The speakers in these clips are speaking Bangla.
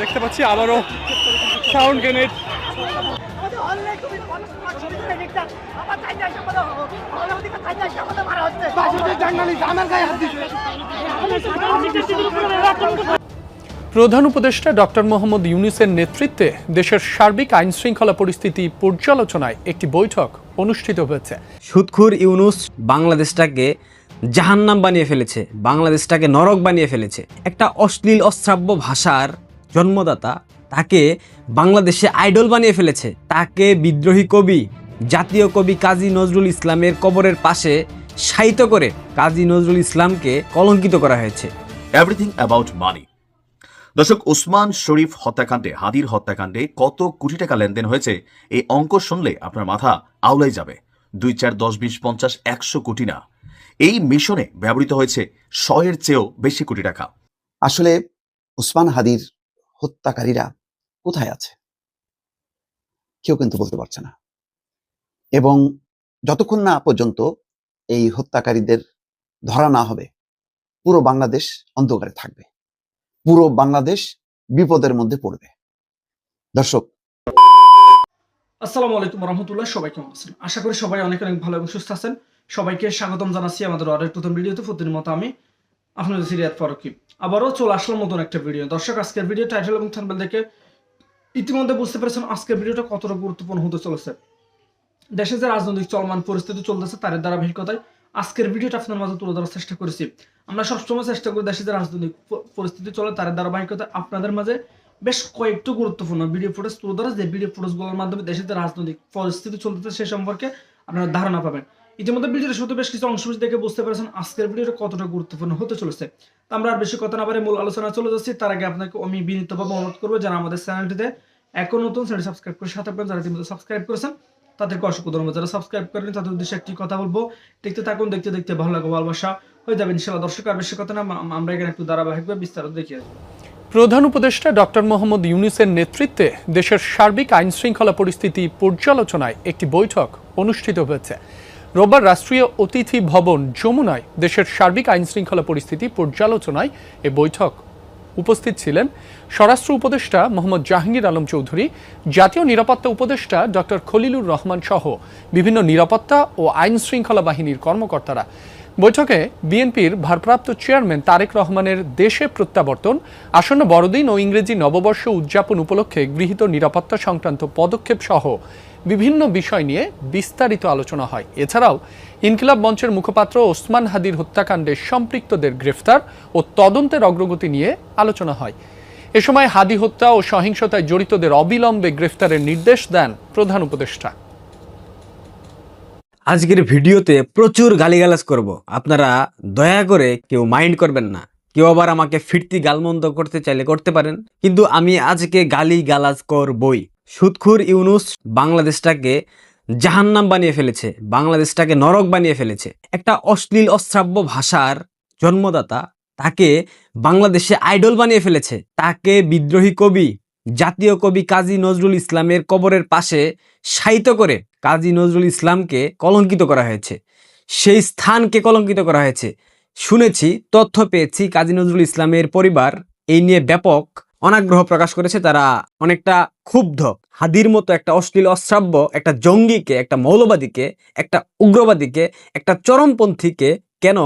দেখতে পাচ্ছি আবারও সাউন্ড গ্রেনেড। প্রধান উপদেষ্টা ডক্টর মোহাম্মদ ইউনুসের নেতৃত্বে দেশের সার্বিক আইন শৃঙ্খলা পরিস্থিতি পর্যালোচনায় একটি বৈঠক অনুষ্ঠিত হয়েছে। সুদখুর ইউনুস বাংলাদেশটাকে জাহান্নাম বানিয়ে ফেলেছে বাংলাদেশটাকে নরক বানিয়ে ফেলেছে। একটা অশ্লীল অশ্রাব্য ভাষার জন্মদাতা তাকে বাংলাদেশে আইডল বানিয়ে ফেলেছে। তাকে বিদ্রোহী কবি জাতীয় কবি কাজী নজরুল ইসলামের কবরের পাশে শায়িত করে কাজী নজরুল ইসলামকে কলঙ্কিত করা হয়েছে। এভরিথিং অ্যাবাউট মানি দর্শক ওসমান শরীফ হত্যাকাণ্ডে হাদির হত্যাকাণ্ডে কত কোটি টাকা লেনদেন হয়েছে এই অঙ্ক শুনলে আপনার মাথা আউলাই যাবে। দুই চার দশ বিশ পঞ্চাশ একশো কোটি না। এই মিশনে ব্যবহৃত হয়েছে শয়ের চেয়েও বেশি কোটি টাকা। আসলে ওসমান হাদির হত্যাকারীরা কোথায় আছে? কেউ কিন্তু বলতে পারছে না। এবং যতক্ষণ না পর্যন্ত এই হত্যাকারীদের ধরা না হবে, পুরো বাংলাদেশ অন্ধকারে থাকবে। পুরো বাংলাদেশ বিপদের মধ্যে পড়বে। দর্শক আসসালামু আলাইকুম রহমতুল্লাহ, সবাই কেমন আছেন? আশা করি সবাই অনেক অনেক ভালো এবং সুস্থ আছেন। সবাইকে স্বাগতম জানাচ্ছি আমাদের আরেক প্রথম ভিডিওতে। প্রতিদিন মতো আমি আপনাদের সিরিয়াত ফারুকি আবারও চলে আসলাম নতুন একটা ভিডিও দর্শক, আজকের ভিডিও টাইটেল এবং থাম্বনেল দেখে ইতিমধ্যে বুঝতে পেরেছেন আজকের ভিডিওটা কতটা গুরুত্বপূর্ণ হতে চলেছে। দেশে যে রাজনৈতিক চলমান পরিস্থিতি চলতেছে তার ধারাবাহিকতায় আজকের ভিডিওটা আপনার মাঝে তুলে ধরার চেষ্টা করেছি। আমরা সবসময় চেষ্টা করি দেশে যে রাজনৈতিক পরিস্থিতি চলে তার ধারাবাহিকতায় আপনাদের মাঝে বেশ কয়েকটি গুরুত্বপূর্ণ ভিডিও ফুটেজ তুলে ধরা। যে ভিডিও ফুটেজগুলোর মাধ্যমে দেশের যে রাজনৈতিক পরিস্থিতি চলতেছে সে সম্পর্কে আপনারা ধারণা পাবেন। ইতিমধ্যে ভিডিওর শুধু বেশ কিছু অংশ দেখে বুঝতে পেরেছেন আজকের ভিডিওটা কতটা গুরুত্বপূর্ণ হতে চলেছে। তো আমরা আর বেশি কথা না পারে মূল আলোচনা চলে যাচ্ছি। তার আগে আপনাকে আমি বিনীতভাবে অনুরোধ করব যারা আমাদের চ্যানেলটিতে এখন নতুন চ্যানেল সাবস্ক্রাইব করে সাথে আপনারা যারা ইতিমধ্যে সাবস্ক্রাইব করেছেন, তাদেরকে অসংখ্য ধন্যবাদ। যারা সাবস্ক্রাইব করেন তাদের উদ্দেশ্যে একটি কথা বলব। দেখতে থাকুন, দেখতে দেখতে ভালো লাগবে, ভালোবাসা হয়ে যাবে ইনশাল্লাহ দর্শক, আর বেশি কথা না আমরা এখানে একটু ধারাবাহিকভাবে বিস্তারিত দেখিয়ে প্রধান উপদেষ্টা ডক্টর মোহাম্মদ ইউনুসের নেতৃত্বে দেশের সার্বিক আইন শৃঙ্খলা পরিস্থিতি পর্যালোচনায় একটি বৈঠক অনুষ্ঠিত হয়েছে। রোববার রাষ্ট্রীয় অতিথি ভবন যমুনায় দেশের সার্বিক আইন শৃঙ্খলা পরিস্থিতি পর্যালোচনায় এ বৈঠক। উপস্থিত ছিলেন স্বরাষ্ট্র উপদেষ্টা মোহাম্মদ জাহাঙ্গীর আলম চৌধুরী, জাতীয় নিরাপত্তা উপদেষ্টা ডক্টর খলিলুর রহমান সহ বিভিন্ন নিরাপত্তা ও আইন শৃঙ্খলা বাহিনীর কর্মকর্তারা। বৈঠকে বিএনপির ভারপ্রাপ্ত চেয়ারম্যান তারেক রহমানের দেশে প্রত্যাবর্তন, আসন্ন বড়দিন ও ইংরেজি নববর্ষ উদযাপন উপলক্ষে গৃহীত নিরাপত্তা সংক্রান্ত পদক্ষেপ সহ বিভিন্ন বিষয় নিয়ে বিস্তারিত আলোচনা হয়। এছাড়াও, ইনকিলাব মঞ্চের মুখপাত্র ওসমান হাদির হত্যাকাণ্ডে সম্পৃক্তদের গ্রেফতার ও তদন্তের অগ্রগতি নিয়ে আলোচনা হয়। এ সময় হাদি হত্যা ও সহিংসতায় জড়িতদের অবিলম্বে গ্রেফতারের নির্দেশ দেন প্রধান উপদেষ্টা। আজকের ভিডিওতে প্রচুর গালিগালাজ করব। আপনারা দয়া করে কেউ মাইন্ড করবেন না। কেউ আবার আমাকে ফিরতি গালমন্দ করতে চাইলে করতে পারেন। কিন্তু আমি আজকে গালি গালাজ করবই। সুদখুর ইউনুস বাংলাদেশটাকে জাহান্নাম বানিয়ে ফেলেছে, বাংলাদেশটাকে নরক বানিয়ে ফেলেছে। একটা অশ্লীল, অশ্রাব্য ভাষার জন্মদাতা তাকে বাংলাদেশে আইডল বানিয়ে ফেলেছে। তাকে বিদ্রোহী কবি, জাতীয় কবি কাজী নজরুল ইসলামের কবরের পাশে শায়িত করে কাজী নজরুল ইসলামকে কলঙ্কিত করা হয়েছে। সেই স্থানকে কলঙ্কিত করা হয়েছে। শুনেছি, তথ্য পেয়েছি, কাজী নজরুল ইসলামের পরিবার এই নিয়ে ব্যাপক অনাগ্রহ প্রকাশ করেছে। তারা অনেকটা ক্ষুব্ধ, হাদির মতো একটা অশ্লীল অশ্রাব্য, একটা জঙ্গিকে, একটা মৌলবাদীকে, একটা উগ্রবাদীকে, একটা চরমপন্থীকে কেন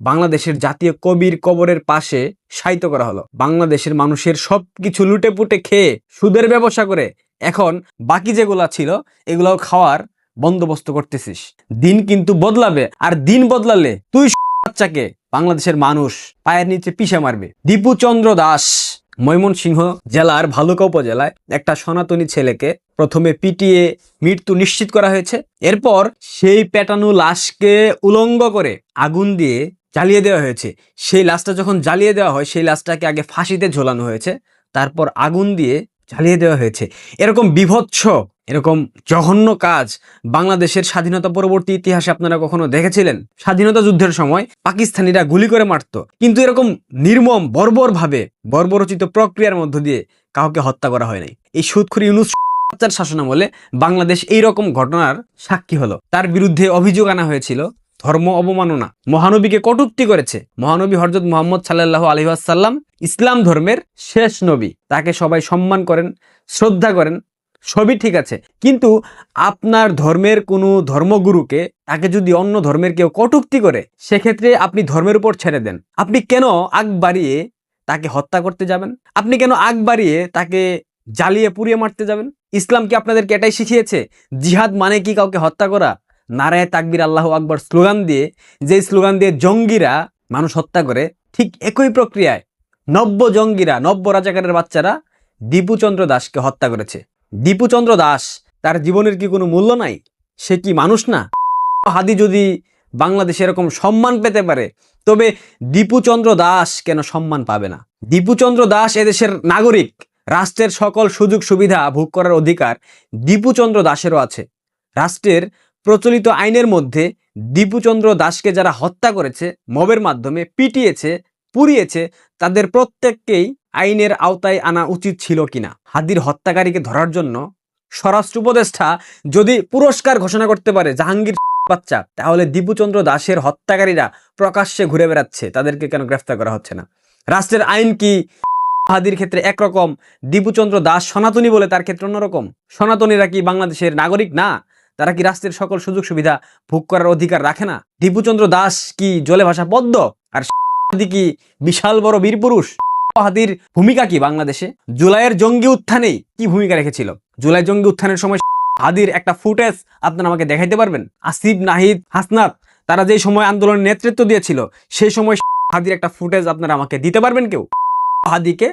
বাংলাদেশের জাতীয় কবির কবরের পাশে শায়িত করা হলো? বাংলাদেশের মানুষের সবকিছু লুটে পুটে খেয়ে সুদের ব্যবসা করে এখন বাকি যেগুলা ছিল, এগুলাও খাওয়ার বন্দোবস্ত করতেছিস। দিন কিন্তু বদলাবে, আর দিন বদলালে তুই বাচ্চাকে বাংলাদেশের মানুষ পায়ের নিচে পিষে মারবে। দীপু চন্দ্র দাস। ময়মনসিংহ জেলার ভালুকা উপজেলায় একটা সনাতনী ছেলেকে প্রথমে পিটিয়ে মৃত্যু নিশ্চিত করা হয়েছে। এরপর সেই পেটানো লাশকে উলঙ্গ করে আগুন দিয়ে জ্বালিয়ে দেওয়া হয়েছে। সেই লাশটা যখন জ্বালিয়ে দেওয়া হয়, সেই লাশটাকে আগে ফাঁসিতে ঝোলানো হয়েছে, তারপর আগুন দিয়ে জ্বালিয়ে দেওয়া হয়েছে। এরকম বিভৎস এরকম জঘন্য কাজ বাংলাদেশের স্বাধীনতা পরবর্তী ইতিহাসে আপনারা কখনো দেখেছিলেন? স্বাধীনতা যুদ্ধের সময় পাকিস্তানিরা গুলি করে মারত। কিন্তু এরকম নির্মম বর্বর ভাবে বর্বরচিত প্রক্রিয়ার মধ্য দিয়ে কাউকে হত্যা করা হয় নাই। এই সুদখুরি ইউনুস বাচ্চার শাসনামলে বাংলাদেশ এই রকম ঘটনার সাক্ষী হলো। তার বিরুদ্ধে অভিযোগ আনা হয়েছিল, ধর্ম অবমাননা। মহানবীকে কটুক্তি করেছে। মহানবী হরজত মোহাম্মদ সাল্লাহ আলহিহাসাল্লাম ইসলাম ধর্মের শেষ নবী। তাকে সবাই সম্মান করেন, শ্রদ্ধা করেন সবই ঠিক আছে। কিন্তু আপনার ধর্মের কোনো ধর্মগুরুকে, তাকে যদি অন্য ধর্মের কেউ কটুক্তি করে, সেক্ষেত্রে আপনি ধর্মের উপর ছেড়ে দেন। আপনি কেন আগ বাড়িয়ে তাকে হত্যা করতে যাবেন? আপনি কেন আগ বাড়িয়ে তাকে জ্বালিয়ে পুড়িয়ে মারতে যাবেন? ইসলাম কি আপনাদেরকে এটাই শিখিয়েছে? জিহাদ মানে কি কাউকে হত্যা করা? নারায় তাকবির আল্লাহ আকবর স্লোগান দিয়ে যে স্লোগান দিয়ে জঙ্গিরা মানুষ হত্যা করে, ঠিক একই প্রক্রিয়ায় নব্য জঙ্গিরা, নব্য রাজাকারের বাচ্চারা দীপুচন্দ্র দাসকে হত্যা করেছে। দীপুচন্দ্র দাস, তার জীবনের কি কোনো মূল্য নাই? সে কি মানুষ না? হাদি যদি বাংলাদেশে এরকম সম্মান পেতে পারে, তবে দীপুচন্দ্র দাস কেন সম্মান পাবে না? দীপুচন্দ্র দাস এদেশের নাগরিক, রাষ্ট্রের সকল সুযোগ সুবিধা ভোগ করার অধিকার দীপুচন্দ্র দাসেরও আছে। রাষ্ট্রের প্রচলিত আইনের মধ্যে দীপুচন্দ্র দাসকে যারা হত্যা করেছে, মবের মাধ্যমে, পিটিয়েছে, পুড়িয়েছে, তাদের প্রত্যেককেই আইনের আওতায় আনা উচিত ছিল কিনা? হাদির হত্যাকারীকে ধরার জন্য স্বরাষ্ট্র উপদেষ্টা যদি পুরস্কার ঘোষণা করতে পারে জাহাঙ্গীর বাচ্চা, তাহলে দীপুচন্দ্র দাসের হত্যাকারীরা প্রকাশ্যে ঘুরে বেড়াচ্ছে, তাদেরকে কেন গ্রেফতার করা হচ্ছে না? রাষ্ট্রের আইন কি হাদির ক্ষেত্রে একরকম? দীপুচন্দ্র দাস সনাতনী বলে তার ক্ষেত্রে অন্যরকম? সনাতনীরা কি বাংলাদেশের নাগরিক না? তারা কি রাষ্ট্রের সকল সুযোগ সুবিধা ভোগ করার অধিকার রাখে না? দীপুচন্দ্র দাস কি জলে ভাষা পদ্ম? আর কি বিশাল বড় বীর পুরুষ? হাদির ভূমিকা কি বাংলাদেশে? জুলাইয়ের জঙ্গি উত্থানেই কি ভূমিকা রেখেছিল? জুলাই জঙ্গি উত্থানের সময় হাদির একটা ফুটেজ আপনারা আমাকে দেখাইতে পারবেন? আসিফ, নাহিদ, হাসনাত, তারা যেই সময় আন্দোলনের নেতৃত্ব দিয়েছিল, সেই সময় হাদির একটা ফুটেজ আপনারা আমাকে দিতে পারবেন কেউ? হাদিকে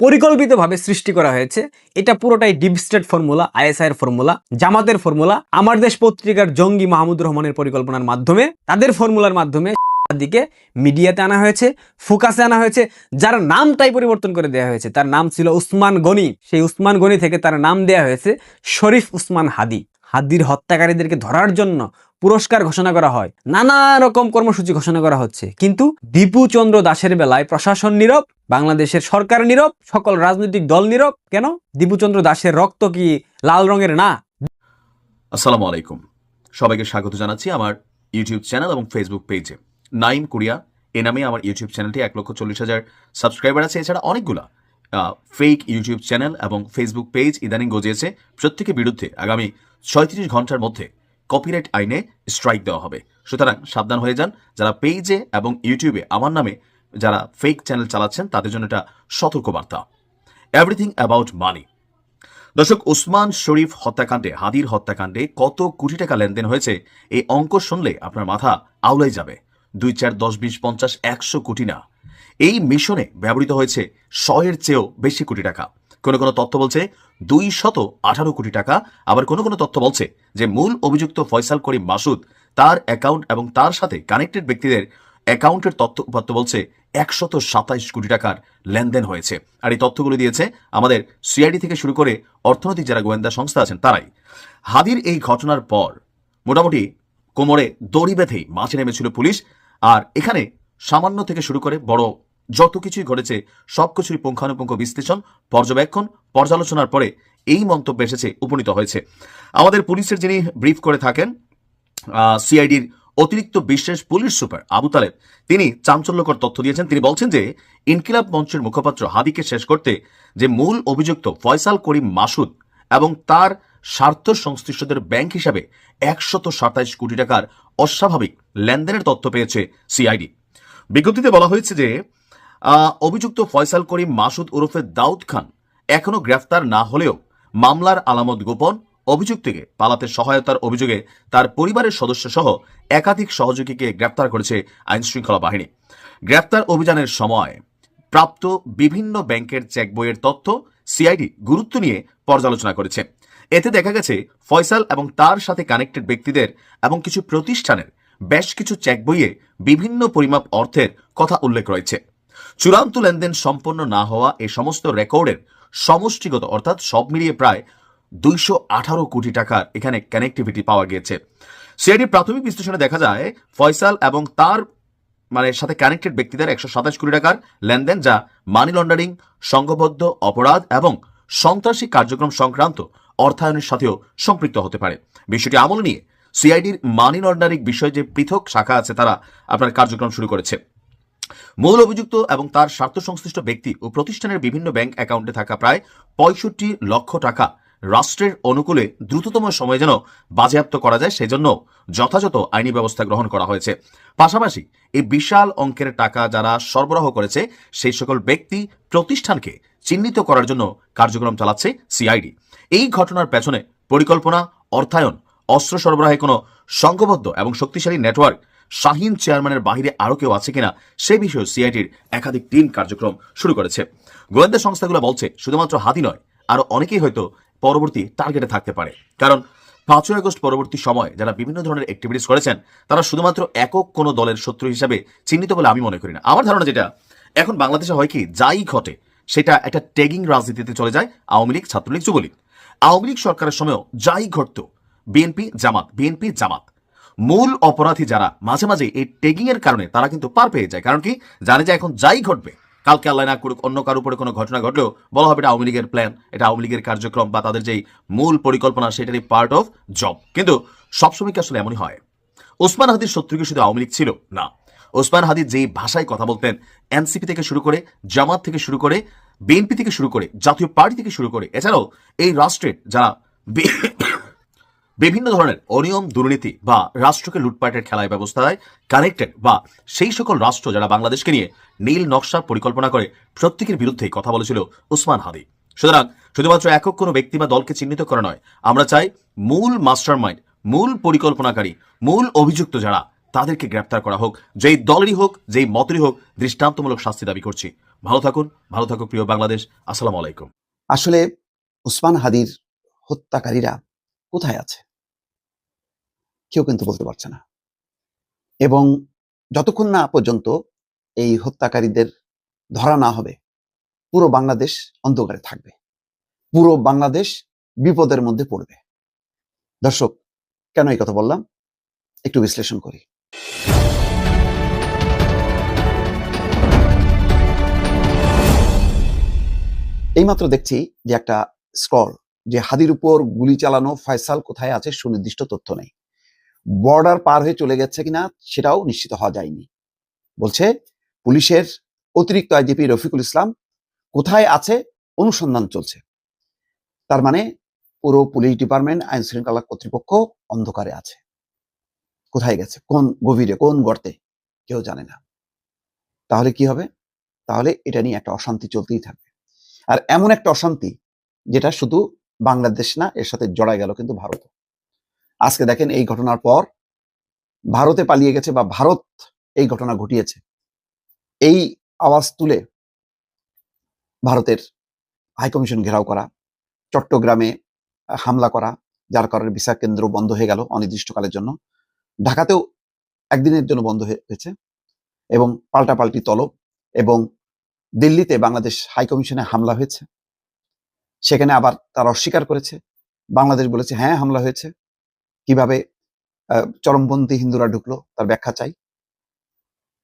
পরিকল্পিতভাবে সৃষ্টি করা হয়েছে। এটা পুরোটাই ডিপ স্টেট ফর্মুলা আইএসআই এর ফর্মুলা, জামাতের ফর্মুলা। আমার দেশ পত্রিকার জঙ্গি মাহমুদ রহমানের পরিকল্পনার মাধ্যমে, তাদের ফর্মুলার মাধ্যমে দিকে মিডিয়াতে আনা হয়েছে, ফোকাসে আনা হয়েছে, যার নামটাই পরিবর্তন করে দেওয়া হয়েছে। তার নাম ছিল উসমান গনি। সেই উসমান গনি থেকে তার নাম দেওয়া হয়েছে শরীফ উসমান হাদি। হাদির হত্যাকারীদেরকে ধরার জন্য পুরস্কার ঘোষণা করা হয়। নানা রকম কর্মসূচি ঘোষণা করা হচ্ছে। কিন্তু দীপু চন্দ্র দাসের বেলায় প্রশাসন নীরব, বাংলাদেশের সরকার নীরব, সকল রাজনৈতিক দল নীরব। কেন? দীপুচন্দ্র দাসের রক্ত কি লাল রঙের না? আসসালামু আলাইকুম। সবাইকে স্বাগত জানাচ্ছি আমার ইউটিউব চ্যানেল এবং ফেসবুক পেজে নাইম কোরিয়া, এ নামে আমার ইউটিউব চ্যানেলটি এক লক্ষ চল্লিশ হাজার সাবস্ক্রাইবার আছে। এছাড়া অনেকগুলা ফেক ইউটিউব চ্যানেল এবং ফেসবুক পেজ ইদানিং গজিয়েছে। প্রত্যেকের বিরুদ্ধে আগামী ছয়ত্রিশ ঘণ্টার মধ্যে কপিরাইট আইনে স্ট্রাইক দেওয়া হবে। সুতরাং সাবধান হয়ে যান। যারা পেজে এবং ইউটিউবে আমার নামে যারা ফেক চ্যানেল চালাচ্ছেন, তাদের জন্য এটা সতর্কবার্তা। এভরিথিং অ্যাবাউট মানি দর্শক, ওসমান শরীফ হত্যাকাণ্ডে, হাদির হত্যাকাণ্ডে কত কোটি টাকা লেনদেন হয়েছে, এই অঙ্ক শুনলে আপনার মাথা আউলাই যাবে। দুই চার দশ বিশ পঞ্চাশ একশো কোটি না। এই মিশনে ব্যবহৃত হয়েছে শয়ের চেয়েও বেশি কোটি টাকা। কোনো কোনো তথ্য বলছে দুই শত আঠারো কোটি টাকা, আবার কোনো কোনো তথ্য বলছে যে মূল অভিযুক্ত ফয়সাল করিম মাসুদ তার অ্যাকাউন্ট এবং তার সাথে কানেক্টেড ব্যক্তিদের অ্যাকাউন্টের তথ্য উপাত্ত বলছে একশত সাতাইশ কোটি টাকার লেনদেন হয়েছে। আর এই তথ্যগুলো দিয়েছে আমাদের সিআইডি থেকে শুরু করে অর্থনৈতিক যারা গোয়েন্দা সংস্থা আছেন তারাই। হাদির এই ঘটনার পর মোটামুটি কোমরে দড়ি বেঁধেই মাঠে নেমেছিল পুলিশ। আর এখানে সামান্য থেকে শুরু করে বড় যত কিছুই ঘটেছে সবকিছুই পুঙ্খানুপুঙ্খ বিশ্লেষণ, পর্যবেক্ষণ, পর্যালোচনার পরে এই মন্তব্য এসেছে, উপনীত হয়েছে। আমাদের পুলিশের যিনি ব্রিফ করে থাকেন সিআইডির অতিরিক্ত বিশেষ পুলিশ সুপার আবু তালেব, তিনি চাঞ্চল্যকর তথ্য দিয়েছেন। তিনি বলছেন যে, ইনকিলাব মঞ্চের মুখপাত্র হাদিকে শেষ করতে যে মূল অভিযুক্ত ফয়সাল করিম মাসুদ এবং তার স্বার্থ সংশ্লিষ্টদের ব্যাংক হিসাবে একশত সাতাইশ কোটি টাকার অস্বাভাবিক লেনদেনের তথ্য পেয়েছে সিআইডি। বিজ্ঞপ্তিতে বলা হয়েছে যে অভিযুক্ত ফয়সাল করিম, মাসুদ ওরফে দাউদ খান এখনও গ্রেফতার না হলেও মামলার আলামত গোপন। অভিযুক্তকে পালাতে সহায়তার অভিযোগে তার পরিবারের সদস্য সহ একাধিক সহযোগীকে গ্রেপ্তার করেছে আইন শৃঙ্খলা বাহিনী। গ্রেপ্তার অভিযানের সময় প্রাপ্ত বিভিন্ন ব্যাংকের চেক বইয়ের তথ্য সিআইডি গুরুত্ব নিয়ে পর্যালোচনা করেছে। এতে দেখা গেছে ফয়সাল এবং তার সাথে কানেক্টেড ব্যক্তিদের এবং কিছু প্রতিষ্ঠানের বেশ কিছু চেক বইয়ে বিভিন্ন পরিমাপ অর্থের কথা উল্লেখ রয়েছে। চূড়ান্ত লেনদেন সম্পন্ন না হওয়া এই সমস্ত রেকর্ডের সমষ্টিগত, অর্থাৎ সব মিলিয়ে প্রায় দুইশো আঠারো কোটি টাকার এখানে কানেক্টিভিটি পাওয়া গিয়েছে। সিআইডির প্রাথমিক বিশ্লেষণে দেখা যায়, ফয়সাল এবং তার মানে সাথে কানেক্টেড ব্যক্তিদের একশো সাতাশ কোটি টাকার লেনদেন যা মানি লন্ডারিং সংঘবদ্ধ, অপরাধ এবং সন্ত্রাসী কার্যক্রম সংক্রান্ত অর্থায়নের সাথেও সম্পৃক্ত হতে পারে। বিষয়টি আমল নিয়ে সিআইডির মানি লন্ডারিং বিষয়ে যে পৃথক শাখা আছে তারা আপনার কার্যক্রম শুরু করেছে। মূল অভিযুক্ত এবং তার স্বার্থ সংশ্লিষ্ট ব্যক্তি ও প্রতিষ্ঠানের বিভিন্ন ব্যাংক অ্যাকাউন্টে থাকা প্রায় পঁয়ষট্টি লক্ষ টাকা রাষ্ট্রের অনুকূলে দ্রুততম সময়ে যেন বাজেয়াপ্ত করা যায়, সেজন্য যথাযথ আইনি ব্যবস্থা গ্রহণ করা হয়েছে। পাশাপাশি এই বিশাল অঙ্কের টাকা যারা সরবরাহ করেছে, সেই সকল ব্যক্তি প্রতিষ্ঠানকে চিহ্নিত করার জন্য কার্যক্রম চালাচ্ছে সিআইডি। এই ঘটনার পেছনে পরিকল্পনা, অর্থায়ন, অস্ত্র সরবরাহে কোনো সংঘবদ্ধ এবং শক্তিশালী নেটওয়ার্ক, শাহিন চেয়ারম্যানের বাহিরে আরও কেউ আছে কিনা, সে বিষয়ে সিআইটির একাধিক টিম কার্যক্রম শুরু করেছে। গোয়েন্দা সংস্থাগুলো বলছে, শুধুমাত্র হাতি নয়, আরও অনেকেই হয়তো পরবর্তী টার্গেটে থাকতে পারে। কারণ পাঁচই আগস্ট পরবর্তী সময় যারা বিভিন্ন ধরনের অ্যাক্টিভিটিস করেছেন, তারা শুধুমাত্র একক কোনো দলের শত্রু হিসাবে চিহ্নিত বলে আমি মনে করি না। আমার ধারণা যেটা, এখন বাংলাদেশে হয় কি, যাই ঘটে, সেটা একটা ট্যাগিং রাজনীতিতে চলে যায় আওয়ামী লীগ, ছাত্রলীগ, যুবলীগ। আওয়ামী লীগ সরকারের সময়ও যাই ঘটত বিএনপি জামাত বিএনপি জামাত। মূল অপরাধী যারা, মাঝে মাঝে এই ট্যাগিং এর কারণে তারা কিন্তু পার পেয়ে যায়। কারণ কি, জানে যে এখন যাই ঘটবে। কালকে আল্লাহ না করুক অন্য কারোর উপরে কোনো ঘটনা ঘটলেও বলা হবে এটা আওয়ামী লীগের প্ল্যান এটা আওয়ামী লীগের কার্যক্রম বা তাদের যেই মূল পরিকল্পনা সেটারই পার্ট অফ জব কিন্তু সবসময় কি আসলে এমনই হয়? ওসমান হাদির শত্রু কি শুধু আওয়ামী লীগ ছিল? না। ওসমান হাদির যেই ভাষায় কথা বলতেন এনসিপি থেকে শুরু করে, জামাত থেকে শুরু করে বিএনপি থেকে শুরু করে, জাতীয় পার্টি থেকে শুরু করে, এছাড়াও এই রাষ্ট্রের যারা বিভিন্ন ধরনের অনিয়ম, দুর্নীতি বা রাষ্ট্রকে লুটপাটের খেলায় ব্যবস্থায় কানেক্টেড বা সেই সকল রাষ্ট্র যারা বাংলাদেশকে নিয়ে নীল নকশা পরিকল্পনা করে প্রত্যেকের বিরুদ্ধে কথা বলেছিল উসমান হাদি। সুতরাং শুধুমাত্র একক কোনো ব্যক্তি বা দলকে চিহ্নিত করা নয়, আমরা চাই মূল মাস্টার মাইন্ড মূল পরিকল্পনাকারী, মূল অভিযুক্ত যারা তাদেরকে গ্রেপ্তার করা হোক, যেই দলেরই হোক, যেই মতেরই হোক, দৃষ্টান্তমূলক শাস্তি দাবি করছি। ভালো থাকুন, ভালো থাকুক প্রিয় বাংলাদেশ, আসসালামু আলাইকুম। আসলে উসমান হাদির হত্যাকারীরা কোথায় আছে? কেউ কিন্তু বলতে পারছে না। এবং যতক্ষণ না পর্যন্ত এই হত্যাকারীদের ধরা না হবে, পুরো বাংলাদেশ অন্ধকারে থাকবে। পুরো বাংলাদেশ বিপদের মধ্যে পড়বে। দর্শক, কেন এই কথা বললাম? একটু বিশ্লেষণ করি। এইমাত্র দেখছি যে একটা স্ক্রল, যে হাদির উপর গুলি চালানো ফয়সাল কোথায় আছে, সুনির্দিষ্ট তথ্য নেই। বর্ডার পার হয়ে চলে গেছে কিনা সেটাও নিশ্চিত হওয়া যায়নি। বলছে, পুলিশের অতিরিক্ত আইজিপি রফিকুল ইসলাম কোথায় আছে অনুসন্ধান চলছে। তার মানে পুরো পুলিশ ডিপার্টমেন্ট, আইন শৃঙ্খলা কর্তৃপক্ষ অন্ধকারে আছে। কোথায় গেছে? কোন গভীরে, কোন গর্তে? কেউ জানে না। তাহলে কি হবে? তাহলে এটা নিয়ে একটা অশান্তি চলতেই থাকবে। আর এমন একটা অশান্তি, যেটা শুধু বাংলাদেশ না, এর সাথে জড়াই গেল কিন্তু ভারত আজকে দেখেন এই ঘটনার পর ভারতে পালিয়ে গেছে বা ভারত এই ঘটনা ঘটিয়েছে। এই আওয়াজ তুলে ভারতের হাইকমিশন ঘেরাও করা, চট্টগ্রামে হামলা করা, যার কারণে ভিসা কেন্দ্র বন্ধ হয়ে গেল অনির্দিষ্টকালের জন্য। ঢাকাতেও একদিনের জন্য বন্ধ হয়ে- হয়েছে এবং পাল্টাপাল্টি তলব এবং দিল্লিতে বাংলাদেশ হাইকমিশনে হামলা হয়েছে। সেখানে আবার তারা অস্বীকার করেছে। বাংলাদেশ বলেছে হ্যাঁ হামলা হয়েছে। কীভাবে চরমপন্থী হিন্দুরা ঢুকলো, তার ব্যাখ্যা চাই।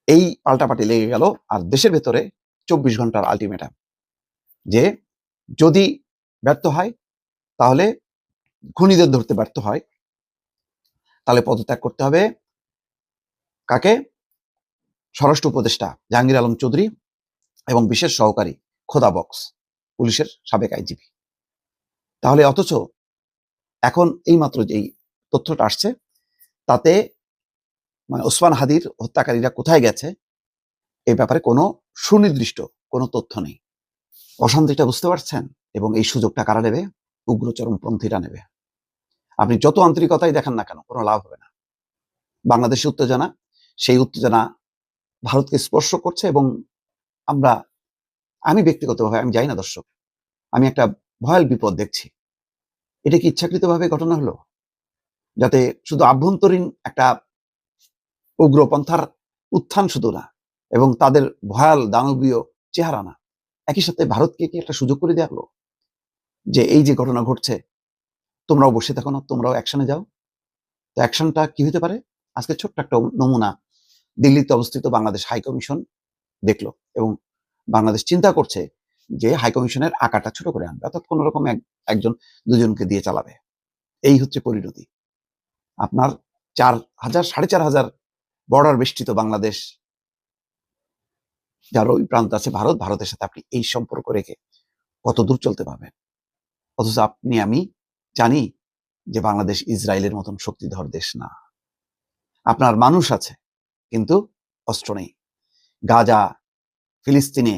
এই পাল্টাপাল্টি লেগে গেল আর দেশের ভেতরে চব্বিশ ঘণ্টার আলটিমেটাম যে যদি ব্যর্থ হয়, তাহলে খুনিদের ধরতে ব্যর্থ হয়। তাহলে পদত্যাগ করতে হবে। কাকে? স্বরাষ্ট্র উপদেষ্টা জাহাঙ্গীর আলম চৌধুরী এবং বিশেষ সহকারী খোদা বক্স, পুলিশের সাবেক আইজিপি তাহলে অথচ এখন এইমাত্র যেই তথ্যটা আসছে। তাতে মানে ওসমান হাদির হত্যাকারীরা কোথায় গেছে এই ব্যাপারে কোনো সুনির্দিষ্ট কোনো তথ্য নেই। অশান্তিটা বুঝতে পারছেন? এবং এই সুযোগটা কারা নেবে? উগ্রচরমপন্থীরা নেবে। আপনি যত আন্তরিকতাই দেখান না কেন, কোনো লাভ হবে না। বাংলাদেশের উত্তেজনা, সেই উত্তেজনা ভারতকে স্পর্শ করছে এবং আমরা, আমি ব্যক্তিগতভাবে, আমি যাই না দর্শক, আমি একটা ভয়াল বিপদ দেখছি। এটা কি ইচ্ছাকৃতভাবে ঘটনা হলো? যাতে শুধু আভ্যন্তরীণ একটা উগ্রপন্থার উত্থান শুধু না, এবং তাদের ভয়াল দানবীয় চেহারা না। একই সাথে ভারতকে কি একটা সুযোগ করে দেওয়া হলো? যে এই যে ঘটনা ঘটছে, তোমরাও বসে থাকো না, তোমরাও অ্যাকশনে যাও। তো অ্যাকশনটা কি হতে পারে? আজকে ছোট্ট একটা নমুনা দিল্লিতে অবস্থিত বাংলাদেশ হাই কমিশন দেখল, এবং বাংলাদেশ চিন্তা করছে যে হাই কমিশনের আকারটা ছোট করে আনবে, অর্থাৎ কোন রকম এক- একজন দুজনকে দিয়ে চালাবে। এই হচ্ছে পরিণতি। আপনার চার হাজার, সাড়ে চার হাজার বর্ডার বেষ্টিত বাংলাদেশ। যার ওই প্রান্ত আছে ভারত, ভারতের সাথে আপনি এই সম্পর্ক রেখে কত দূর চলতে পারবেন? অথচ আপনি, আমি জানি যে বাংলাদেশ ইসরায়েলের মতন শক্তিধর দেশ না। আপনার মানুষ আছে, কিন্তু অস্ত্র নেই। গাজা, ফিলিস্তিনে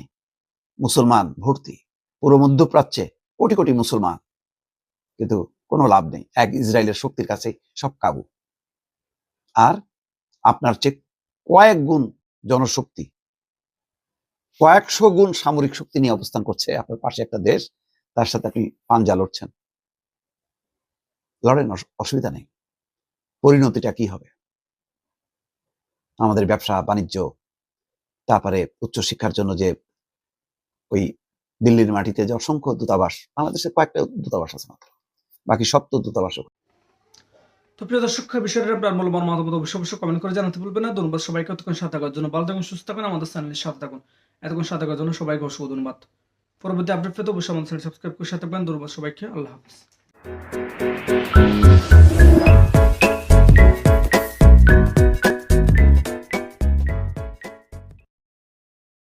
মুসলমান ভর্তি পুরো মধ্যপ্রাচ্যে কোটি কোটি মুসলমান। কিন্তু কোনো লাভ নেই। এক ইসরায়েলের শক্তির কাছে সব কাবু। আর আপনার চেয়ে কয়েক গুণ জনশক্তি, কয়েকশো গুণ সামরিক শক্তি নিয়ে অবস্থান করছে আপনার পাশে একটা দেশ, তার সাথে আপনি পাঞ্জা লড়ছেন। লড়েন, অস- অসুবিধা নেই। পরিণতিটা কি হবে? আমাদের ব্যবসা, বাণিজ্য, তারপরে উচ্চশিক্ষার জন্য যে ওই দিল্লির মাটিতে যে অসংখ্য দূতাবাস, বাংলাদেশে কয়েকটা দূতাবাস আছে মাত্র। বাকি সব তো দূতাবাস তো প্রিয় দর্শক বিষয়টা আপনার মূল্যবান মতামত অবশ্যই অবশ্যই কমেন্ট করে জানাতে ভুলবেন না। ধন্যবাদ সবাইকে। এতক্ষণ সাথে থাকার জন্য ভালো থাকুন, সুস্থ থাকুন, আমাদের চ্যানেলের সাথে থাকুন। এতক্ষণ সাথে থাকার জন্য সবাইকে অসংখ্য ধন্যবাদ। পরবর্তী আপডেট পেতে অবশ্যই আমাদের চ্যানেল সাবস্ক্রাইব করে সাথে থাকবেন। ধন্যবাদ সবাইকে। আল্লাহ হাফিজ।